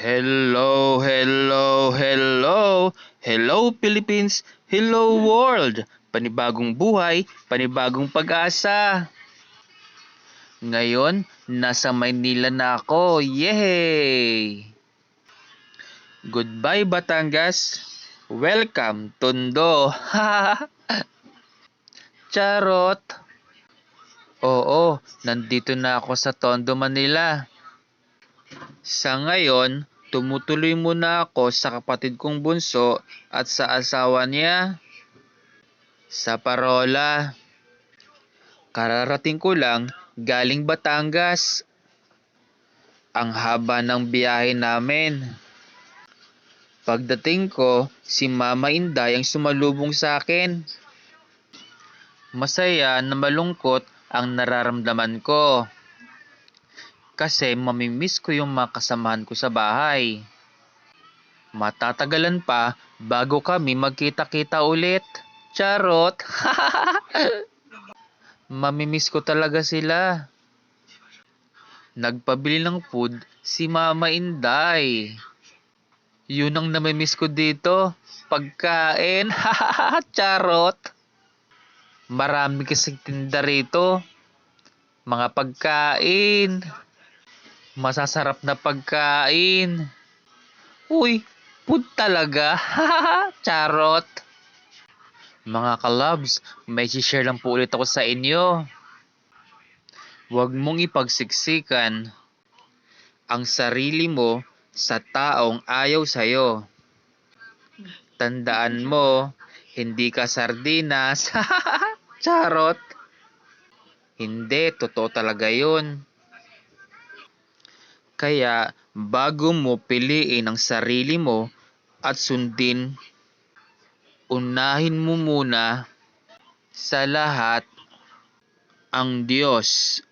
Hello, hello, hello. Hello Philippines, hello world. Panibagong buhay, panibagong pag-asa. Ngayon, nasa Maynila na ako. Yay! Goodbye Batangas. Welcome Tondo. Charot. Oo, nandito na ako sa Tondo, Manila. Sa ngayon, tumutuloy muna ako sa kapatid kong bunso at sa asawa niya. Sa Parola. Kararating ko lang galing Batangas. Ang haba ng biyahe namin. Pagdating ko, si Mama Inday ang sumalubong sa akin. Masaya na malungkot ang nararamdaman ko kasi mamimiss ko yung mga kasamahan ko sa bahay. Matatagalan pa bago kami magkita-kita ulit. Charot! mamimiss ko talaga sila. Nagpabili ng food si Mama Inday. Yun ang namimiss ko dito. Pagkain. Charot! Marami kasing tinda rito. Mga pagkain masasarap na pagkain. Uy, food talaga. Charot. Mga kalabs, may share lang po ulit ako sa inyo. Huwag mong ipagsiksikan ang sarili mo sa taong ayaw sa'yo. Tandaan mo, hindi ka sardinas. Charot. Hindi, totoo talaga yun. Kaya bago mo piliin ang sarili mo at sundin, unahin mo muna sa lahat ang Diyos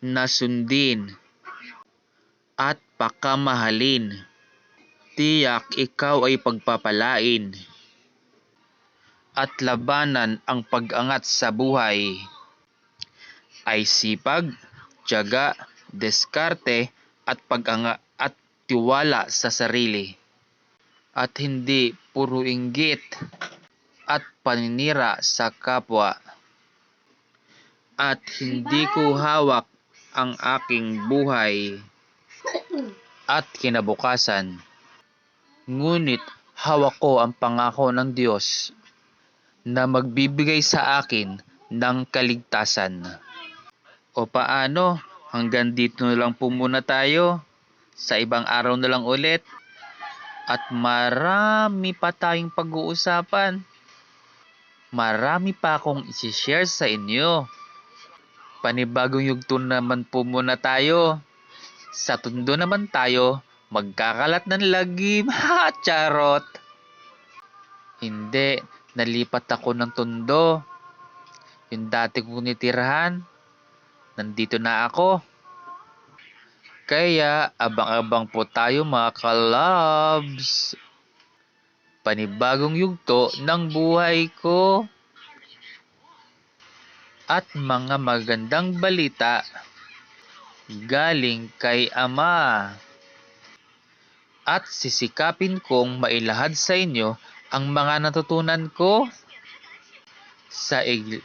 na sundin at pakamahalin. Tiyak ikaw ay pagpapalain at labanan ang pag-angat sa buhay ay sipag, tiyaga, diskarte, at pag-anga at tiwala sa sarili. At hindi puro inggit at paninira sa kapwa. At hindi ko hawak ang aking buhay at kinabukasan. Ngunit hawak ko ang pangako ng Diyos na magbibigay sa akin ng kaligtasan. O paano? Hanggang dito na lang po muna tayo. Sa ibang araw na lang ulit. At marami pa tayong pag-uusapan. Marami pa akong isi-share sa inyo. Panibagong yugto naman po muna tayo. Sa tundo naman tayo, magkakalat ng lagim. Ha, charot! Hindi, nalipat ako ng tundo. Yung dati kong nitirahan, nandito na ako. Kaya abang-abang po tayo mga kalabs. Panibagong yugto ng buhay ko. At mga magandang balita galing kay Ama. At sisikapin kong mailahad sa inyo ang mga natutunan ko sa ig-